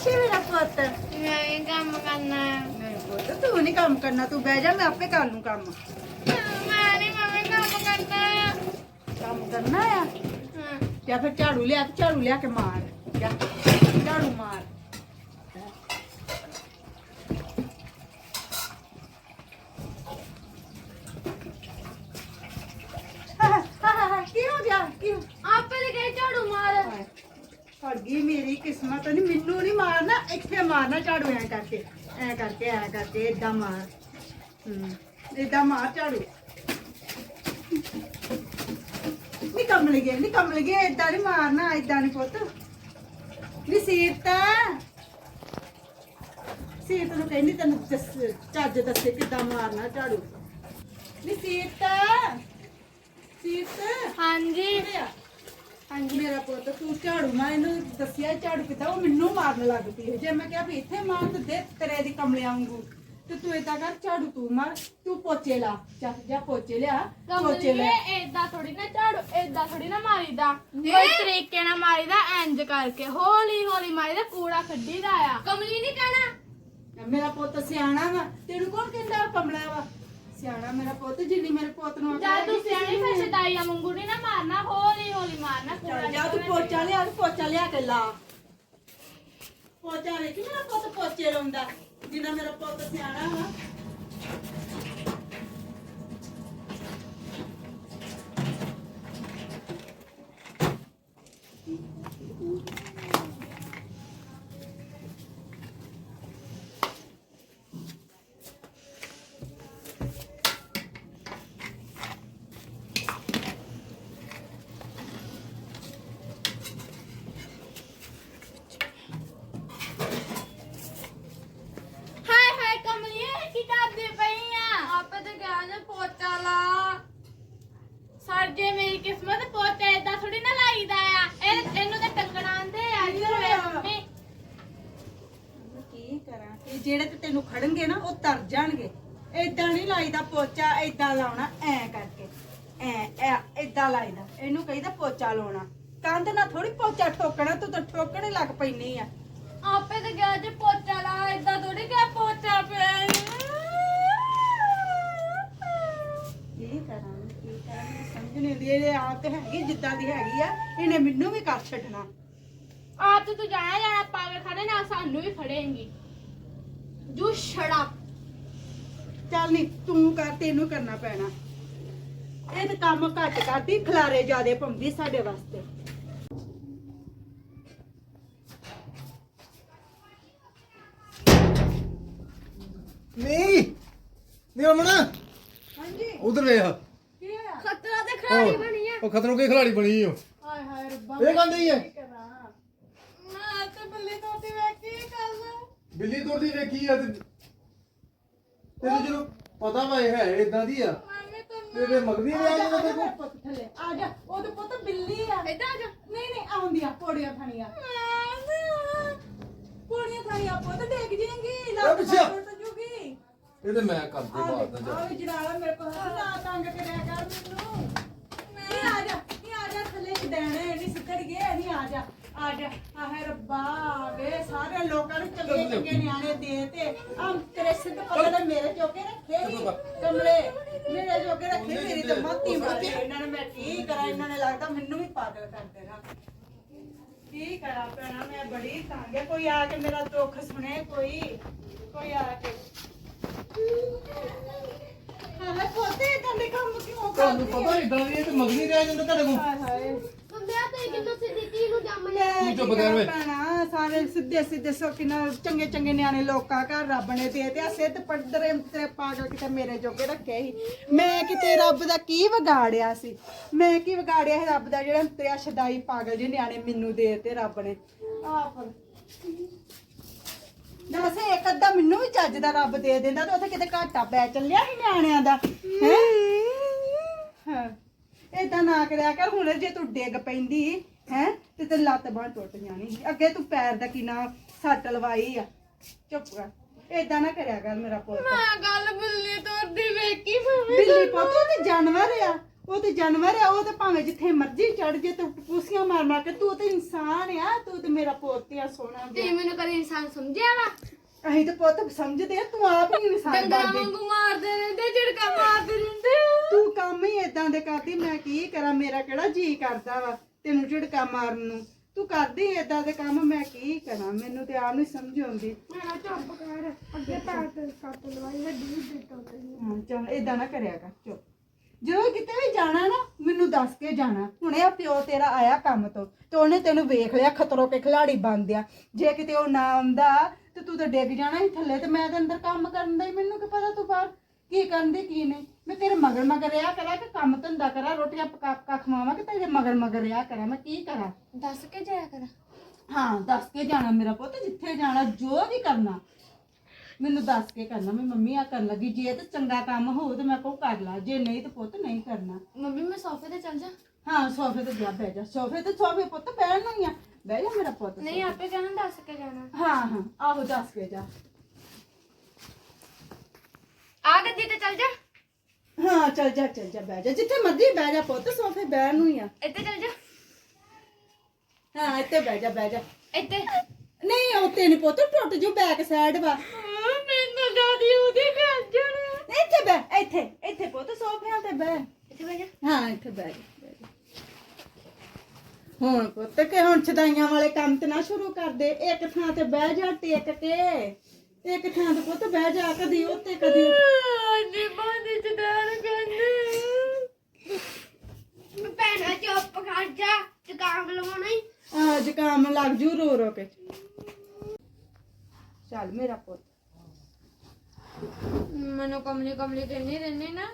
ਸੀ ਮੇਰਾ ਪੁੱਤ? ਮੈਂ ਕੰਮ ਕਰਨਾ ਹੈ ਨਹੀਂ ਪੁੱਤ ਤੂੰ ਨਹੀਂ ਕੰਮ ਕਰਨਾ ਤੂੰ ਬਹਿ ਜਾ ਮੈਂ ਆਪੇ ਕਰ ਲੂੰ ਕੰਮ। ਮੈਂ ਨਹੀਂ ਮੰਮੀ ਕੰਮ ਕਰਨਾ ਹੈ ਕੰਮ ਕਰਨਾ ਆ? ਹਾਂ। ਜਾਂ ਫਿਰ ਝਾੜੂ ਲਿਆ ਤੇ ਝਾੜੂ ਲਿਆ ਕੇ ਮਾਰ। ਜਾ ਝਾੜੂ ਮਾਰ ਕੀ ਹੋ ਗਿਆ ਕੀ ਹੋ- ਆਪੇ ਦੇ ਗਏ ਝਾੜੂ ਮਾਰ ਹਾਏ, ਫੜ ਗਈ ਮੇਰੀ ਕਿਸਮਤ ਨਹੀਂ ਮੈਨੂੰ ਨਹੀਂ ਮਾਰਨਾ ਇੱਥੇ ਮਾਰਨਾ ਝਾੜੂ ਐ ਕਰਕੇ ਐ ਕਰਕੇ ਐ ਕਰਕੇ ਏਦਾਂ ਮਾਰ। ਹੂੰ ਏਦਾਂ ਮਾਰ ਝਾੜੂ। ਨਹੀਂ ਕਮਲ ਗਏ ਨਹੀਂ ਕਮਲ ਗਏ ਏਦਾਂ ਨਹੀਂ ਮਾਰਨਾ ਏਦਾਂ ਨਹੀਂ ਪੁੱਤ। ਨਹੀਂ ਸੀਰਤਾ। ਸੀਰਤ ਨੂੰ ਕਹਿੰਦੀ ਤੈਨੂੰ ਚੱਜ ਦੱਸੇ ਕਿੱਦਾਂ ਮਾਰਨਾ ਝਾੜੂ। ਨਹੀਂ ਸੀਰਤਾ। ਸੀਰਤ। ਹਾਂਜੀ। ਹਾਂਜੀ। ਮੇਰਾ ਪੁੱਤ ਤੂੰ ਝਾੜੂ ਮਾਰ ਇਹਨੂੰ ਦੱਸਿਆ ਝਾੜੂ ਕਿਤਾ ਉਹ ਮੈਨੂੰ ਮਾਰਨ ਲੱਗ ਪਈ। ਜੇ ਮੈਂ ਕਿਹਾ ਵੀ ਇੱਥੇ ਮਾਰ ਤੇ ਦੇ ਤੇਰੇ ਦੀ ਕਮਲੇ ਵਾਂਗੂ ਤੇ ਤੂੰ ਏਦਾਂ ਕਰ ਝਾੜੂ ਤੂੰ ਮਾਰ ਤੂੰ ਪੋਚੇ ਲਾ। ਜਾ ਜਾ ਪੋਚੇ ਲਿਆ ਪੋਚੇ ਲੈ। ਕਮਲੀਏ ਏਦਾਂ ਥੋੜੀ ਨਾ ਝਾੜੂ ਏਦਾਂ ਥੋੜੀ ਨਾ ਮਾਰੀਦਾ। ਕੋਈ ਤਰੀਕੇ ਨਾਲ ਮਾਰੀਦਾ ਇੰਜ ਕਰਕੇ ਹੌਲੀ ਹੌਲੀ ਮਾਰੀਦਾ ਕੂੜਾ ਕੱਢੀਦਾ ਆ। ਕਮਲੀ ਨਹੀਂ ਕਹਿਣਾ? ਮੇਰਾ ਪੁੱਤ ਸਿਆਣਾ ਵਾ ਤੈਨੂੰ ਕੌਣ ਕਹਿੰਦਾ ਉਹ ਕਮਲਾ ਵਾ? ਸਿਆਣਾ ਮੇਰਾ ਪੁੱਤ ਜਿੰਨੀ ਮੇਰੇ ਪੁੱਤ ਨੂੰ ਅਕਲ ਜਾ ਹੈਗੀ, ਤੂੰ ਸਿਆਣੀ ਫਿਰ ਸ਼ਦਾਈਆ ਵਾਂਗੂ ਨੀ ਨਾ ਮਾਰਨਾ ਹੌਲੀ ਹੌਲੀ ਮਾਰਨਾ ਚੱਲ ਜਾ ਤੂੰ ਪੋਚਾ ਲਿਆ ਤੇ ਪੋਚਾ ਲਿਆ ਕੇ ਲਾ। ਪੋਚਾ ਵੇਖੀ ਮੇਰਾ ਪੁੱਤ ਪੋਚੇ ਲਾਉਂਦਾ ਜਿੰਨਾ ਮੇਰਾ ਪੁੱਤ ਸਿਆਣਾ ਵਾ ਹਾਏ ਹਾਏ ਕਮਲੀਏ ਕੀ ਕਰਦੀ ਪਈ ਆ ਆਪੇ ਤੇ ਗਿਆ ਨਾ ਪੋਚਾ ਲਾ ਸਰ ਜੇ ਮੇਰੀ ਕਿਸਮਤ ਪੋਚਾ ਏਦਾਂ ਥੋੜੀ ਨਾ ਲਾਈਦਾ ਆ ਇਹ ਇਹਨੂੰ ਤਾਂ ਟੰਗਣਾ ਆਂਦੇ ਆ ਇੱਧਰ ਵੇਖ ਮੰਮੀ ਕੀ ਕਰਾਂ ਇਹ ਜਿਹੜੇ ਤੇ ਤੈਨੂੰ ਖੜਨਗੇ ਨਾ ਉਹ ਤਰ ਜਾਣਗੇ। ਏਦਾਂ ਨਹੀਂ ਲਾਈਦਾ ਪੋਚਾ ਏਦਾਂ ਲਾਉਣਾ ਐ ਕਰਕੇ। ਐ ਏਦਾਂ ਲਾਈਦਾ। ਇਹਨੂੰ ਕਹੀਦਾ ਪੋਚਾ ਲਾਉਣਾ। ਕੰਧ ਨਾਲ ਥੋੜੀ ਪੋਚਾ ਠੋਕਣਾ ਤੂੰ ਤਾਂ ਠੋਕਣੇ ਲੱਗ ਪੈਣੀ ਆ। ਆਪੇ ਤੇ ਗਿਆ ਜੇ ਪੋਚਾ ਲਾ ਏਦਾਂ ਥੋੜੀ ਗਿਆ ਪੋਚਾ ਪਿਆ ਕੀ ਕਰਾਂ ਕੀ ਕਰਾਂ ਮੈਨੂੰ ਸਮਝ ਨਹੀਂ ਆਉਂਦੀ। ਇਹ ਆਪ ਤੇ ਹੈਗੀ ਜਿੱਦਾਂ ਦੀ ਹੈਗੀ ਆ ਇਹਨੇ ਮੈਨੂੰ ਵੀ ਕਰ ਛੱਡਣਾ। ਆਪ ਤੇ ਤੂੰ ਜਾਣਾ ਜਾਣਾ ਪਾਗਲ ਖੜੇ ਨਾਲ ਸਾਨੂੰ ਵੀ ਖੜੇਂਗੀ ਜੂ ਛੜਾ। ਚੱਲ ਨਹੀਂ ਤੂੰ ਕਰ ਤੈਨੂੰ ਕਰਨਾ ਪੈਣਾ। ਇਹ ਤਾਂ ਕੰਮ ਘੱਟ ਕਰਦੀ ਖਲਾਰੇ ਜਿਆਦੇ ਪਾਉਂਦੀ ਸਾਡੇ ਵਾਸਤੇ। ਨਹੀਂ ਨਹੀਂ ਅਮਨ। ਹਾਂਜੀ। ਉਧਰ ਵੇਖ। ਕੀ ਹੋਇਆ? ਖਤਰਾ ਤੇ ਉਹ ਉਹ ਖਤਰੋਂ ਕੇ ਖਿਲਾੜੀ ਬਣੀ ਓ? ਹਾਏ ਹਾਏ ਰੱਬਾ। ਇਹ ਨਹੀਂ ਹੈ ਕਰਾਂ ਮੈਂ ਤੇ ਬੱਲੇ ਤੋਤੀ ਵੇ ਕੀ ਕਰ ਬਿੱਲੀ ਤੁਰਦੀ ਵੇਖੀ ਆ ਤੇ ਤੈਨੂੰ ਜਦੋਂ ਪਤਾ ਵਾ ਇਹ ਹੈ ਇਦਾਂ ਦੀ ਆ। ਮੰਮੀ ਤੂੰ ਤੇਰੇ ਮਗਦੀ ਨਹੀਂ ਆ ਜਾਂਦਾ ਤੇਰੇ ਕੋਲ? ਪੁੱਤ ਥੱਲੇ ਆ ਜਾ। ਉਹ ਤੇ ਪੁੱਤ ਬਿੱਲੀ ਆ। ਏਦਾਂ ਆ ਜਾ। ਨਹੀਂ ਨਹੀਂ ਆਉਂਦੀਆਂ ਪੌੜੀਆਂ ਥਾਣੀਆਂ। ਪੌੜੀਆਂ ਥਾਣੀਆਂ ਪੁੱਤ ਡੇਗ ਜਾਏਗੀ ਆ ਪਿੱਛੇ। ਟੁੱਟ ਜੂਗੀ ਇਹ ਤੇ ਮੈਂ ਕਰਦੇ ਬਾਅਦ ਦਾ ਆ ਵੀ ਜਨਾਲਾ ਮੇਰੇ ਕੋਲ ਨਾ ਤੰਗ ਕਰਿਆ ਕਰ ਮੈਨੂੰ। ਨਹੀਂ ਆ ਜਾ ਨਹੀਂ ਆ ਜਾ ਥੱਲੇ ਚ ਦੇਣੇ ਨਹੀਂ ਸਿੱਧੜ ਗਏ ਨਹੀਂ ਆ ਜਾ। ਆ ਜਾ ਆਹੇ ਰੱਬਾ ਵੇ ਸਾਰੇ ਲੋਕਾਂ ਨੂੰ ਚੰਗੇ ਚੰਗੇ ਨਿਆਣੇ ਦੇ ਤੇ। ਆ ਤੇਰੇ ਸਿੱਧ ਪੱਲੇ ਤੇ ਮੇਰੇ ਚੋਕੇ ਰੱਖੇ ਹੀ। ਕਮਲੇ ਮੇਰੇ ਚੋਕੇ ਰੱਖੇ ਮੇਰੀ ਤਾਂ ਮੱਤੀ ਮਾਰੀ ਇਹਨਾਂ ਨੇ ਮੈਂ ਕੀ ਕਰਾਂ ਇਹਨਾਂ ਨੇ ਲੱਗਦਾ ਮੈਨੂੰ ਵੀ ਪਾਗਲ ਕਰ ਦੇਣਾ ਕੀ ਕਰਾਂ ਭੈਣਾ ਮੈਂ ਬੜੀ ਤੰਗ ਹੈ ਕੋਈ ਆ ਕੇ ਮੇਰਾ ਦੁੱਖ ਸੁਣੇ ਕੋਈ ਕੋਈ ਆ ਕੇ। ਹਾਂ ਪੋਤੇ ਇਦਾਂ ਦੇ ਕੰਮ ਕਿਉਂ ਤੁਹਾਨੂੰ ਕਰਦੀ ਪਤਾ ਇਦਾਂ ਦੀ ਇਹ ਤੇ ਮਗਦੀ ਰਹਿ ਜਾਂਦਾ ਤੁਹਾਡੇ ਕੋਲ। ਹਾਏ ਹਾਏ। ਬੰਦਿਆ ਤੇ ਕਿੰਨੂ ਸਿੱਧੀ ਤੀ ਨੂੰ ਜੰਮ ਲੈ ਤੂੰ ਚੁੱਪ ਕੀ ਕਰ ਵੇ। ਭੈਣਾ, ਸਾਰੇ ਸਿੱਧੇ ਸਿੱਧੇ ਸੋਕੀ ਨਾਲ ਚੰਗੇ ਚੰਗੇ ਨਿਆਣੇ ਲੋਕਾਂ ਘਰ ਰੱਬ ਨੇ ਦੇ ਤੇ ਆ ਸਿੱਧ ਪੜਦਰੇ ਤੇ ਪਾਗਲ ਕਿਤੇ ਮੇਰੇ ਜੋਗੇ ਰੱਖੇ ਸੀ। ਮੈਂ ਕਿਤੇ ਰੱਬ ਦਾ ਕੀ ਵਿਗਾੜਿਆ ਸੀ? ਮੈਂ ਕੀ ਵਿਗਾੜਿਆ ਸੀ ਰੱਬ ਦਾ ਜਿਹੜਾ ਤੇਰਾ ਸ਼ਦਾਈ ਪਾਗਲ ਜਿਹੇ ਨਿਆਣੇ ਮੈਨੂੰ ਦੇ ਤੇ ਰੱਬ ਨੇ? ਆਪ ਦੱਸ ਇੱਕ ਅੱਧਾ ਮੈਨੂੰ ਵੀ ਚੱਜ ਦਾ ਰੱਬ ਦੇ ਦਿੰਦਾ ਤੇ ਉੱਥੇ ਕਿਤੇ ਘਾਟਾ ਪੈ ਚੱਲਿਆ ਸੀ ਨਿਆਣਿਆਂ ਦਾ ਹੈ। ਹਾਂ। ਏਦਾਂ ਨਾ ਕਰਿਆ ਕਰ ਹੁਣ ਜੇ ਤੂੰ ਡਿੱਗ ਪੈਂਦੀ ਹੈ ਤੇ ਤੇ ਲੱਤ ਬਾਂਹ ਟੁੱਟ ਜਾਣੀ ਸੀ। ਅੱਗੇ ਤੂੰ ਪੈਰ ਦਾ ਕੀ ਨਾ ਸੱਟ ਲਵਾਈ ਆ ਚੁੱਪ ਕਰ ਏਦਾਂ ਨਾ ਕਰਿਆ ਕਰ ਮੇਰਾ ਪੁੱਤ ਮੈਂ ਗੱਲ ਬਿੱਲੀ ਤੋਰਦੀ ਵੇਖੀ ਮੰਮੀ ਬਿੱਲੀ ਪੁੱਤ ਉਹ ਤੇ ਜਾਨਵਰ ਆ ਉਹ ਤੇ ਜਾਨਵਰ ਆ ਉਹ ਤੇ ਭਾਵੇਂ ਜਿੱਥੇ ਮਰਜ਼ੀ ਚੜ ਜੇ ਤੇ ਪੂਸੀਆਂ ਮਾਰ ਮਾਰ ਕੇ ਤੂੰ ਤੇ ਇਨਸਾਨ ਆ ਤੂੰ ਤੇ ਮੇਰਾ ਪੋਤਿਆ ਸੋਨਾ ਤੇ ਜਿਹਾ। ਮੈਨੂੰ ਕਦੇ ਇਨਸਾਨ ਸਮਝਿਆ ਵਾ ਅਸੀਂ ਤੇ ਪੁੱਤ ਸਮਝਦੇ ਆ ਤੂੰ ਆਪ ਹੀ ਇਨਸਾਨ ਡੰਗਰਾਂ ਬਣਦੀ ਵਾਂਗੂ ਮਾਰਦੇ ਰਹਿੰਦੇ ਝਿੜਕਾ ਮਾਰਦੇ ਰਹਿੰਦੇ ਤੂੰ ਕੰਮ ਹੀ ਇਦਾਂ ਦੇ ਕਰਦੀ ਮੈਂ ਕੀ ਕਰਾਂ ਮੇਰਾ ਕਿਹੜਾ ਜੀ ਕਰਦਾ ਵਾ ਤੈਨੂੰ ਝਿੜਕਾ ਮਾਰਨ ਨੂੰ? ਤੂੰ ਕਰਦੀ ਇਦਾਂ ਦੇ ਕੰਮ ਮੈਂ ਕੀ ਕਰਾਂ? ਮੈਨੂੰ ਤੇ ਆਪ ਨਹੀਂ ਸਮਝ ਆਉਂਦੀ। ਮੇਰਾ ਚੁੱਪ ਕਰ ਅੱਗੇ ਪੈਰ ਤੇ ਸੱਟ ਲਵਾਈ ਵੱਡੀ ਦੇ ਟੋਟੇ ਹਾਂ ਚੱਲ ਇਦਾਂ ਨਾ ਕਰਿਆ ਕਰ ਚੁੱਪ। ਜਦੋਂ ਕਿਤੇ ਵੀ ਜਾਣਾ ਨਾ ਮੈਨੂੰ ਦੱਸ ਕੇ ਜਾਣਾ। ਹੁਣੇ ਆ ਪਿਓ ਤੇਰਾ ਆਇਆ ਕੰਮ ਤੋਂ ਤੇ ਉਹਨੇ ਤੈਨੂੰ ਵੇਖ ਲਿਆ ਖਤਰੋਂ ਕੇ ਖਿਲਾੜੀ ਬੰਦਿਆ ਜੇ ਕਿਤੇ ਉਹ ਨਾ ਆਉਂਦਾ ਤੇ ਤੂੰ ਤਾਂ ਡਿੱਗ ਜਾਣਾ ਸੀ ਥੱਲੇ ਤੇ ਮੈਂ ਤਾਂ ਅੰਦਰ ਕੰਮ ਕਰਨ ਦਾ ਹੀ ਮੈਨੂੰ ਕੀ ਪਤਾ ਤੂੰ ਬਾਹਰ ਕੀ ਕਰਨ ਦੀ ਕੀ ਨਹੀਂ। ਮੈਂ ਤੇਰੇ ਮਗਰ ਮਗਰ ਰਿਆ ਕਰਾਂ ਕਿ ਕੰਮ ਧੰਦਾ ਕਰਾਂ ਰੋਟੀਆਂ ਪਕਾ ਪਕਾ ਖਵਾਵਾਂ ਕਿ ਤੇਰੇ ਮਗਰ ਮਗਰ ਰਿਆ ਕਰਾਂ ਮੈਂ ਕੀ ਕਰਾਂ? ਦੱਸ ਕੇ ਜਾਇਆ ਕਰ। ਹਾਂ ਦੱਸ ਕੇ ਜਾਣਾ ਮੇਰਾ ਪੁੱਤ ਜਿੱਥੇ ਜਾਣਾ ਜੋ ਵੀ ਕਰਨਾ। ਮੈਨੂੰ ਦੱਸ ਕੇ ਕਰਨਾ ਮੈਂ ਮੰਮੀ ਆ ਕਰਨ ਲੱਗੀ ਜੇ ਤੇ ਚੰਗਾ ਕੰਮ ਹੋਊ ਤੇ ਮੈਂ ਕੋ ਕਰ ਲਾ ਜੇ ਨਹੀਂ ਤੇ ਪੁੱਤ ਨਹੀਂ ਕਰਨਾ। ਮੰਮੀ ਮੈਂ ਸੋਫੇ ਤੇ ਚੱਲ ਜਾ। ਹਾਂ ਸੋਫੇ ਤੇ ਜਾ ਬਹਿ ਜਾ। ਸੋਫੇ ਤੇ ਸੋਫੇ ਪੁੱਤ ਬਹਿਣ ਨੂੰ ਹੀ ਆ। ਬਹਿ ਜਾ ਮੇਰਾ ਪੁੱਤ। ਨਹੀਂ ਆਪੇ ਕਹਿਣਾ ਦੱਸ ਕੇ ਜਾਣਾ ਹਾਂ ਹਾਂ ਆਹੋ ਦੱਸ ਕੇ ਜਾ। ਆ ਗੱਦੀ ਤੇ ਚੱਲ ਜਾ। ਹਾਂ ਚੱਲ ਜਾ ਚੱਲ ਜਾ ਬਹਿ ਜਾ। ਜਿੱਥੇ ਮਰਜ਼ੀ ਬਹਿ ਜਾ ਪੁੱਤ ਸੋਫੇ ਬਹਿਣ ਨੂੰ ਹੀ ਆ। ਇੱਥੇ ਚੱਲ ਜਾ। ਹਾਂ ਇੱਥੇ ਬਹਿ ਜਾ ਬਹਿ ਜਾ। ਇੱਥੇ। ਨਹੀਂ ਉੱਤੇ ਨਹੀਂ ਪੁੱਤ ਟੁੱਟ ਜੂ ਬੈਕ ਸਾਈਡ ਵਾ। ਮੈਨੂੰ ਦਾਦੀ ਉਹਦੀ ਕਰ ਜਾਣਾ। ਇੱਥੇ ਬਹਿ ਇੱਥੇ ਇੱਥੇ ਪੁੱਤ ਸੋਫਿਆਂ ਤੇ ਬਹਿ। ਇੱਥੇ ਬਹਿ ਜਾ। ਹਾਂ ਇੱਥੇ ਬਹਿ ਜਾ। ਹੁਣ ਪੁੱਤ ਕਿ ਹੁਣ ਛਦਾਈਆਂ ਵਾਲੇ ਕੰਮ ਤੇ ਨਾ ਸ਼ੁਰੂ ਕਰ ਦੇ। ਇੱਕ ਥਾਂ ਤੇ ਬਹਿ ਜਾ ਟੇਕ ਕੇ। ਇੱਕ ਥਾਂ ਤੇ ਪੁੱਤ ਬਹਿ ਜਾ ਕਦੀ ਉੱਤੇ ਕਦੀ। ਅੰਨੀ ਬਾਂਦੀ ਚ ਦਾਰ ਕਰਨੇ ਭੈਣਾ ਚੁੱਪ ਕਰ ਜਾ ਜ਼ੁਕਾਮ ਲਵਾਉਣਾ ਹੀ। ਆ ਜ਼ੁਕਾਮ ਲੱਗ ਜੂ ਰੋ ਰੋ ਕੇ। ਚੱਲ ਮੇਰਾ ਪੁੱਤ। ਮੈਨੂੰ ਕਮਲੀ ਕਮਲੀ ਕਹਿੰਦੀ ਰਹਿੰਦੀ ਨਾ।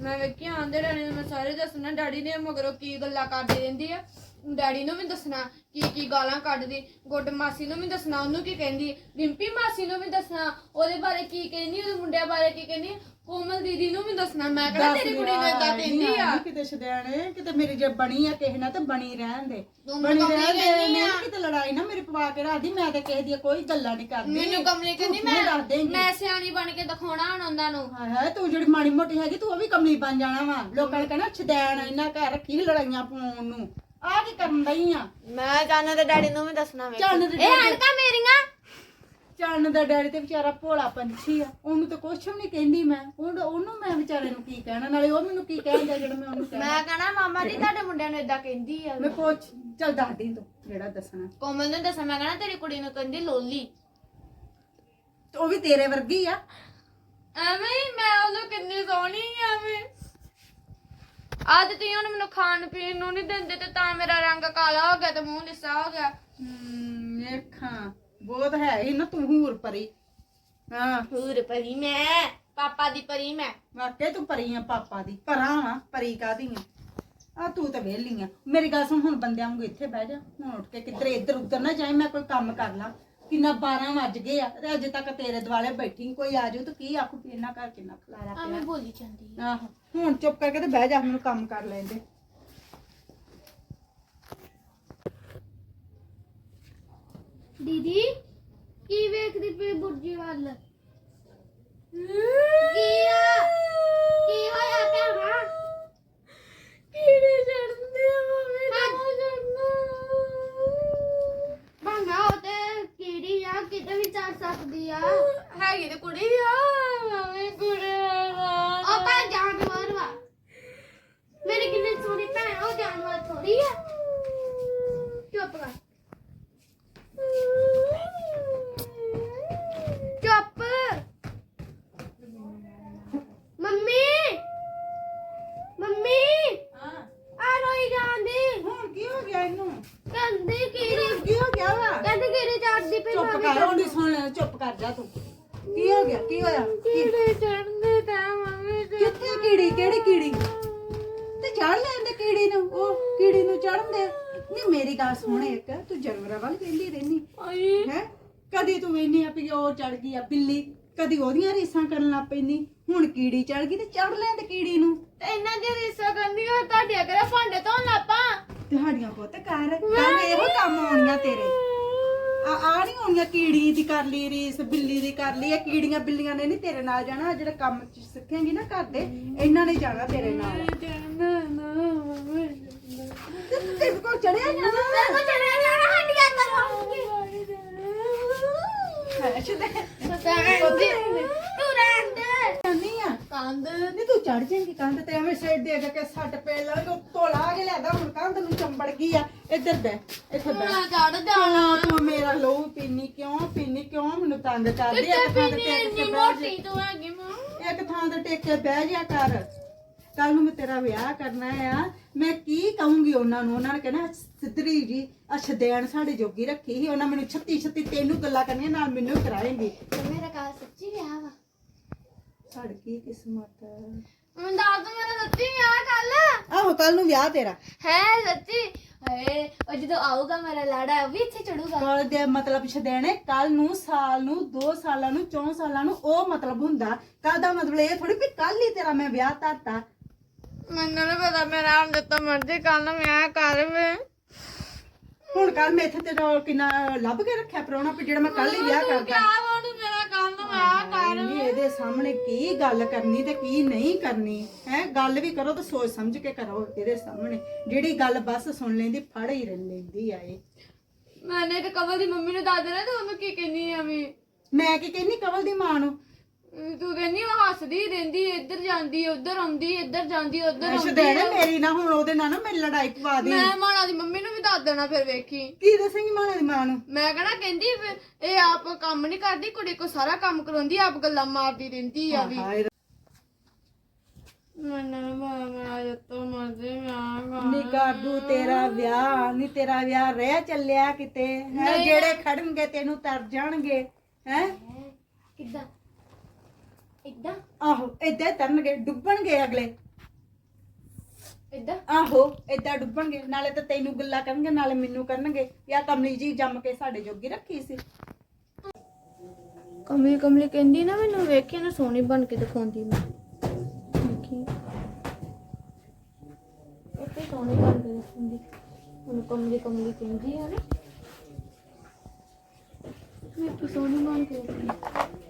ਮੈਂ ਵੇਖੀ ਆਂਦੇ ਰਹਿਣੇ ਮੈਂ ਸਾਰੇ ਦੱਸਣਾ ਡੈਡੀ ਨੇ ਮਗਰੋਂ ਕੀ ਗੱਲਾਂ ਕਰਦੀ ਰਹਿੰਦੀ ਆ। ਡੈਡੀ ਨੂੰ ਵੀ ਦੱਸਣਾ ਕੀ ਕੀ ਗਾਲਾਂ ਕੱਢਦੀ ਗੁੱਡ ਮਾਸੀ ਨੂੰ ਵੀ ਦੱਸਣਾ ਉਹਨੂੰ ਕੀ ਕਹਿੰਦੀ ਰਿੰਪੀ ਮਾਸੀ ਨੂੰ ਵੀ ਦੱਸਣਾ ਉਹਦੇ ਬਾਰੇ ਕੀ ਕਹਿੰਦੀ ਉਹਦੇ ਮੁੰਡਿਆਂ ਬਾਰੇ ਕੀ ਕਹਿੰਦੀ ਕੋਮਲ ਦੀਦੀ ਨੂੰ ਵੀ ਦੱਸਣਾ ਮੈਂ ਕਹਿੰਦਾ ਤੇਰੀ ਕੁੜੀ ਨੂੰ ਨਹੀਂ ਕਹਿੰਦੀ ਆ। ਕਿਤੇ ਛਦਿਆਣੇ ਕਿਤੇ ਮੇਰੀ ਜੇ ਬਣੀ ਆ ਕਿਸੇ ਨਾਲ ਤੇ ਬਣੀ ਰਹਿਣ ਦੇ। ਤੂੰ ਬਣੀ ਮੈਨੂੰ ਰਹਿਣ ਦੇ ਕਹਿੰਦੀ ਆ। ਕਿਤੇ ਲੜਾਈ ਨਾ ਮੇਰੇ ਪਵਾ ਕੇ ਰਾਦੀ ਮੈਂ ਤੇ ਕਿਸੇ ਦੀ ਕੋਈ ਗੱਲਾਂ ਨਹੀਂ ਕਰਦੀ। ਮੈਨੂੰ ਕਮਲੀ ਕਹਿੰਦੀ ਦੇਂਗੀ? ਮੈਂ ਮੈਂ ਸਿਆਣੀ ਬਣ ਕੇ ਦਿਖਾਉਣਾ ਹੁਣ ਉਹਨਾਂ ਨੂੰ। ਹਾਏ ਹਾਏ ਤੂੰ ਜਿਹੜੀ ਮਾੜੀ ਮੋਟੀ ਹੈਗੀ ਤੂੰ ਉਹ ਵੀ ਕਮਲੀ ਬਣ ਜਾਣਾ ਵਾ। ਲੋਕਾਂ ਨੇ ਕਹਿਣਾ ਛਦੈਣ ਇਹਨਾਂ ਘਰ ਰੱਖੀ ਲੜਾਈਆਂ ਪਾਉਣ ਨੂੰ। ਆ ਕੀ ਕਰਨ ਦਈ ਆ? ਮੈਂ ਜਾਣਾ ਤੇ ਡੈਡੀ ਨੂੰ ਵੀ ਦੱਸਣਾ ਵੇ ਚੰਨ ਦੇ ਇਹ ਡੈਡੀ ਅਣਕਾ ਮੇਰੀਆਂ? ਚੰਨ ਦਾ ਡੈਡੀ ਤੇ ਵਿਚਾਰਾ ਭੋਲਾ ਪੰਛੀ ਆ। ਉਹਨੂੰ ਤਾਂ ਕੁਛ ਵੀ ਨਹੀਂ ਕਹਿੰਦੀ ਮੈਂ। ਉਹਨੂੰ ਉਹਨੂੰ ਮੈਂ ਵਿਚਾਰੇ ਨੂੰ ਕੀ ਕਹਿਣਾ? ਨਾਲੇ ਉਹ ਮੈਨੂੰ ਕੀ ਕਹਿੰਦਾ ਜਿਹੜਾ ਮੈਂ ਉਹਨੂੰ ਕਹਿਣਾ? ਮੈਂ ਕਹਣਾ ਮਾਮਾ ਜੀ ਤੁਹਾਡੇ ਮੁੰਡਿਆਂ ਨੂੰ ਇਦਾਂ ਕਹਿੰਦੀ ਆ। ਮੈਂ ਪੁੱਛ ਚੱਲ ਦੱਸ ਦੇ ਤੂੰ ਜਿਹੜਾ ਦੱਸਣਾ। ਕੋਮਲ ਨੇ ਦੱਸਿਆ ਮੈਂ ਕਹਣਾ ਤੇਰੀ ਕੁੜੀ ਨੂੰ ਕਹਿੰਦੀ ਲੋਲੀ। ਉਹ ਵੀ ਤੇਰੇ ਵਰਗੀ ਆ। ਐਵੇਂ ਹੀ ਮੈਂ ਉਹਨੂੰ ਕਿੰਨੀ ਸੋਹਣੀ ਆ ਐਵੇਂ। ਅੱਜ ਤੁਸੀਂ ਹੁਣ ਮੈਨੂੰ ਖਾਣ ਪੀਣ ਨੂੰ ਨਹੀਂ ਦਿੰਦੇ ਤੇ ਤਾਂ ਮੇਰਾ ਰੰਗ ਕਾਲਾ ਹੋ ਗਿਆ ਤੇ ਮੂੰਹ ਲਿੱਸਾ ਹੋ ਗਿਆ। ਹਮ, ਵੇਖਾਂ ਬਹੁਤ ਹੈ ਹੀ ਨਾ ਤੂੰ ਹੂਰ ਪਰੀ। ਹਾਂ। ਹੂਰ ਪਰੀ ਮੈਂ ਪਾਪਾ ਦੀ ਪਰੀ ਮੈਂ। ਵਾਕਿਆ ਤੂੰ ਪਰੀ ਆ ਪਾਪਾ ਦੀ। ਪਰਾਂ ਵਾ ਪਰੀ ਕਾਦੀ ਆ? ਆ ਤੂੰ ਤਾਂ ਵਿਹਲੀ ਆ। ਮੇਰੀ ਗੱਲ ਸੁਣ ਹੁਣ ਬੰਦਿਆਂ ਵਾਂਗੂ ਇੱਥੇ ਬਹਿ ਜਾ। ਹੁਣ ਉੱਠ ਕੇ ਕਿੱਧਰੇ ਇੱਧਰ ਉੱਧਰ ਨਾ ਜਾਏ ਮੈਂ ਕੋਈ ਕੰਮ ਕਰ ਲਾਂ। ਕਿੰਨਾ 12 ਵੱਜ ਗਏ ਆ ਤੇ ਅਜੇ ਤੱਕ ਤੇਰੇ ਦੁਆਲੇ ਬੈਠੀ ਕੋਈ ਆ ਜਾਊ ਤਾਂ ਕੀ ਆਖੂ ਵੀ ਇਹਨਾਂ ਘਰ ਕਿੰਨਾ ਖਲਾਰਾ ਐਵੇਂ ਪਿਆ ਬੋਲੀ ਜਾਂਦੀ ਆਹੋ ਹੁਣ ਚੁੱਪ ਕਰਕੇ ਤੇ ਬਹਿ ਜਾ ਮੈਨੂੰ ਕੰਮ ਕਰ ਲੈਂਦੇ। ਦੀਦੀ ਕੀ ਵੇਖਦੀ ਪਈ ਬੁਰਜੀ ਵੱਲ? ਕੀ ਆ? ਕੀ ਹੋਇਆ ਭੈਣਾ? ਕੀੜੇ ਚੜਦੇ ਆ ਮੰਮੀ ਨਾ ਚੜਨਾ ਬੰਗਾ ਉਹ ਤੇ ਕੀੜੀ ਆ ਕਿਤੇ ਵੀ ਚੜ ਸਕਦੀ ਆ ਹੈਗੀ ਤੇ ਕੁੜੀ ਆ ਮੰਮੀ ਕੁੜੀ ਉਹ ਤਾਂ ਜਾਨਵਰ ਵਾ ਮੇਰੀ ਕਿੰਨੀ ਸੋਹਣੀ ਭੈਣ ਉਹ ਜਾਨਵਰ ਥੋੜੀ ਆ ਚੁੱਪ ਕਰ ਚੁੱਪ ਮੰਮੀ ਮੰਮੀ ਹਾਂ ਆ ਰੋਈ ਜਾਂਦੀ ਹੁਣ ਕੀ ਹੋ ਗਿਆ ਇਹਨੂੰ ਕਹਿੰਦੀ ਕੀੜੀ ਕੀ ਹੋ ਗਿਆ ਵਾ ਕਹਿੰਦੀ ਕੀੜੀ ਚੜਦੀ ਪਈ ਚੁੱਪ ਮੰਮੀ ਕਰ ਹੁਣ ਸੁਣ ਲੈ ਚੁੱਪ ਕਰ ਜਾ ਤੂੰ ਕੀ ਹੋ ਗਿਆ ਕੀ ਹੋਇਆ ਕੀ- ਕੀੜੀ ਚੜਦੇ ਤਾਂ ਮੰਮੀ ਤੇ ਕਿੱਥੇ ਕੀੜੀ ਕਿਹੜੀ ਕੀੜੀ ਤੇ ਚੜ ਲੈਂਦੇ ਕੀੜੀ ਨੂੰ? ਉਹ ਕੀੜੀ ਨੂੰ ਚੜਨ ਦੇ ਨਹੀਂ ਮੇਰੀ ਗੱਲ ਸੁਣ ਇੱਕ। ਤੂੰ ਜਾਨਵਰਾਂ ਵੱਲ ਕਹਿੰਦੀ ਰਹਿਨੀ। ਆਈ। ਹੈ? ਕਦੀ ਤੂੰ ਵੇਨੀ ਆ ਵੀ ਉਹ ਚੜ ਗਈ ਆ ਬਿੱਲੀ। ਕਦੀ ਉਹਦੀਆਂ ਰੀਸਾਂ ਕਰਨ ਲੱਗ ਪੈਂਦੀ। ਹੁਣ ਕੀੜੀ ਚੜ ਗਈ ਤੇ ਚੜ ਲੈਂਦੇ ਕੀੜੀ ਨੂੰ। ਤੇ ਇਹਨਾਂ ਦੀ ਰੀਸਾ ਕਰਨੀਆਂ ਤੁਹਾਡੀਆਂ ਕਰੇ ਭਾਂਡੇ ਧੋਣ ਲੱਪਾਂ ਦਿਹਾੜੀਆਂ ਪੁੱਤ ਕਰ। ਕੱਲ ਇਹੋ ਕੰਮ ਆਉਣੀਆਂ ਤੇਰੇ। ਆ ਆ ਨਹੀਂ ਹੋਣੀਆਂ ਕੀੜੀ ਦੀ ਕਰ ਲਈ ਰੀਸ ਬਿੱਲੀ ਦੀ ਕਰ ਲਈ ਇਹ ਕੀੜੀਆਂ ਬਿੱਲੀਆਂ ਨੇ ਨਹੀਂ ਤੇਰੇ ਨਾਲ ਜਾਣਾ ਆਹ ਜਿਹੜਾ ਕੰਮ ਚ ਸਿੱਖੇਂਗੀ ਨਾ ਘਰ ਦੇ ਇਹਨਾਂ ਨੇ ਜਾਣਾ ਤੇਰੇ ਨਾਲ। ਤੇ ਤੇਰੇ ਕੋਲ ਚੜਿਆ ਜਾਣਾ ਨਹੀਂ ਆ। ਨਹੀਂ ਚੜ ਜਾਏਂਗੀ ਕੰਧ ਤੇ ਐਵੇਂ ਸਿਰ ਦੇ ਕੇ ਸੱਟ ਪੇ ਲੜ ਤੋਲਾ ਕੇ ਲਿਆਦਾ ਹੁਣ ਕੰਧ ਨੂੰ ਚੰਬੜ ਗਈ ਆ। ਇੱਧਰ ਬੈ ਇੱਥੇ ਬੈ ਮੈਂ ਚੜ ਜਾਣਾ। ਤੂੰ ਮੇਰਾ ਲਹੂ ਪੀਨੀ ਕਿਉਂ ਪੀਨੀ ਕਿਉਂ? ਮੈਨੂੰ ਤੰਗ ਕਰਦੀ ਆ ਇੱਕ ਥਾਂ ਤੇ ਟਿਕ ਇੰਨੀ ਕੇ ਬਹਿ ਮੋਟੀ ਤੂੰ ਹੈਗੀ ਮਾਂ? ਇੱਕ ਥਾਂ ਤੇ ਟਿਕ ਕੇ ਬਹਿ ਜਾ ਕਰ। ਕੱਲ ਨੂੰ ਮੈਂ ਤੇਰਾ ਵਿਆਹ ਕਰਨਾ ਆ। ਮੈਂ ਕੀ ਕਹੂੰਗੀ ਉਹਨਾਂ ਨੂੰ? ਉਹਨਾਂ ਨੇ ਕਹਿਣਾ ਸਿੱਧਰੀ ਜੀ ਅੱਛਾ ਦੇਣ ਸਾਡੇ ਜੋਗੀ ਰੱਖੀ ਸੀ। ਉਹਨਾਂ ਮੈਨੂੰ 36 36 ਤੈਨੂੰ ਗੱਲਾਂ ਕਰਨੀਆਂ ਨਾਲ ਮੈਨੂੰ ਕਰਾਏਂਗੀ। ਤੇ ਮੇਰਾ ਕਾਲ ਸੱਚੀ ਵਿਆਹ ਵਾ? ਸਾਡੀ ਕੀ ਕਿਸਮਤ? ਮੈਂ ਦੱਸ ਦੂੰ ਮੇਰਾ ਸੱਚੀ ਵਿਆਹ ਕੱਲ ਆਹੋ ਕੱਲ ਨੂੰ ਵਿਆਹ ਤੇਰਾ। ਹੈ ਸੱਚੀ। ਹਏ ਉਹ ਜਦੋਂ ਆਊਗਾ ਮੇਰਾ ਲਾੜਾ ਉਹ ਵੀ ਇੱਥੇ ਚੜੂਗਾ। ਕੱਲ ਦੇ ਮਤਲਬ ਛਦੇਣੇ ਕੱਲ ਨੂੰ ਸਾਲ ਨੂੰ 2 ਸਾਲਾਂ ਨੂੰ 4 ਸਾਲਾਂ ਨੂੰ ਉਹ ਮਤਲਬ ਹੁੰਦਾ। ਕੱਲ ਦਾ ਮਤਲਬ ਇਹ ਥੋੜੀ ਵੀ ਕੱਲ ਹੀ ਤੇਰਾ ਮੈਂ ਵਿਆਹ ਧਰਤਾ। ਮੈਨੂੰ ਨਹੀਂ ਪਤਾ ਮੇਰਾ ਆਮ ਜਿੱਤਾ ਮਰਜ਼ੀ ਕੱਲ ਨੂੰ ਵਿਆਹ ਕਰ ਵੇ। ਹੁਣ ਕੱਲ ਮੈਂ ਇੱਥੇ ਤੇਰਾ ਕਿੰਨਾ ਲੱਭ ਕੇ ਰੱਖਿਆ ਪਰੋਣਾ ਵੀ ਜਿਹੜਾ ਮੈਂ ਕੱਲ ਹੀ ਵਿਆਹ ਕਰਦਾ। ਮੇਰਾ ਕਰ ਇਹਦੇ ਸਾਹਮਣੇ ਕੀ ਗੱਲ ਕਰਨੀ ਤੇ ਕੀ ਨਹੀਂ ਕਰਨੀ? ਹੈ? ਗੱਲ ਵੀ ਕਰੋ ਤਾਂ ਸੋਚ ਸਮਝ ਕੇ ਕਰੋ ਇਹਦੇ ਸਾਹਮਣੇ। ਜਿਹੜੀ ਗੱਲ ਬਸ ਸੁਣ ਲੈਂਦੀ ਫੜ ਹੀ ਰਹਿ ਲੈਂਦੀ ਆ ਇਹ। ਮੈਨੇ ਤੇ ਕਵਲ ਦੀ ਮੰਮੀ ਨੂੰ ਦੱਸ ਦੇਣਾ ਤੂੰ ਉਹਨੂੰ ਕੀ ਕਹਿੰਦੀ ਆ ਵੀ? ਮੈਂ ਕੀ ਕਹਿੰਨੀ ਕਵਲ ਦੀ ਮਾਂ ਨੂੰ? ਤੂੰ ਕਹਿੰਦੀ ਉਹ ਹੱਸਦੀ ਰਹਿੰਦੀ ਇੱਧਰ ਜਾਂਦੀ ਉੱਧਰ ਆਉਂਦੀ ਇੱਧਰ ਜਾਂਦੀ ਉੱਧਰ ਆਉਂਦੀ। ਛਦੇਣੇ ਮੇਰੀ ਨਾ ਹੁਣ ਉਹਦੇ ਨਾਲ ਨਾ ਮੇਰੀ ਲੜਾਈ ਪਵਾ ਦੇ। ਮੈਂ ਮਾਣਾ ਦੀ ਮੰਮੀ ਨੂੰ ਵੀ ਦੱਸ ਦੇਣਾ ਫਿਰ ਵੇਖੀ। ਕੀ ਦੱਸੇਂਗੀ ਮਾਂ ਦੀ ਮਾਂ ਨੂੰ? ਮੈਂ ਕਹਣਾ ਕਹਿੰਦੀ ਇਹ ਆਪ ਕੰਮ ਨਹੀਂ ਕਰਦੀ ਕੁੜੀ ਕੋ ਸਾਰਾ ਕੰਮ ਕਰਾਉਂਦੀ ਆਪ ਗੱਲਾਂ ਮਾਰਦੀ ਰਹਿੰਦੀ ਆ ਵੀ। ਹਾਏ ਮੈਨੂੰ ਮੈਂ ਜੱਤੋਂ ਮਰਦੇ ਮੈਂ ਨੀ ਕਾਦੂ ਤੇਰਾ ਵਿਆਹ ਨੀ ਤੇਰਾ ਵਿਆਹ ਰਹਿ ਚੱਲਿਆ ਕਿਤੇ। ਹੈ ਜਿਹੜੇ ਖੜਨਗੇ ਤੈਨੂੰ ਤਰ ਜਾਣਗੇ। ਹੈ? ਕਿੱਦਾਂ? ਇੱਦਾਂ ਆਹੋ ਏਦਾਂ ਹੀ ਤਰਨਗੇ ਡੁੱਬਣਗੇ ਅਗਲੇ। ਇੱਦਾਂ ਆਹੋ ਏਦਾਂ ਡੁੱਬਣਗੇ ਨਾਲੇ ਤਾਂ ਤੈਨੂੰ ਗੱਲਾਂ ਕਰਨਗੇ ਨਾਲੇ ਮੈਨੂੰ ਕਰਨਗੇ ਯਾ ਕਮਲੀ ਜੀ ਜੰਮ ਕੇ ਸਾਡੇ ਜੋਗੀ ਰੱਖੀ ਸੀ। ਕਮਲੀ ਕਮਲੀ ਕਹਿੰਦੀ ਨਾ ਮੈਨੂੰ ਵੇਖੀ ਨਾ ਸੋਹਣੀ ਬਣ ਕੇ ਦਿਖਾਉਂਦੀ ਮੈਂ। ਵੇਖੀ ਇੱਥੇ ਸੋਹਣੀ ਬਣ ਕੇ ਦਿਖਾਉਂਦੀ। ਹੁਣ ਕਮਲੀ ਕਮਲੀ ਕਹਿੰਦੀ ਆ ਨਾ ਮੈਂ ਤਾਂ ਸੋਹਣੀ ਬਣ ਕੇ ਦਿਖਾਉਂਦੀ।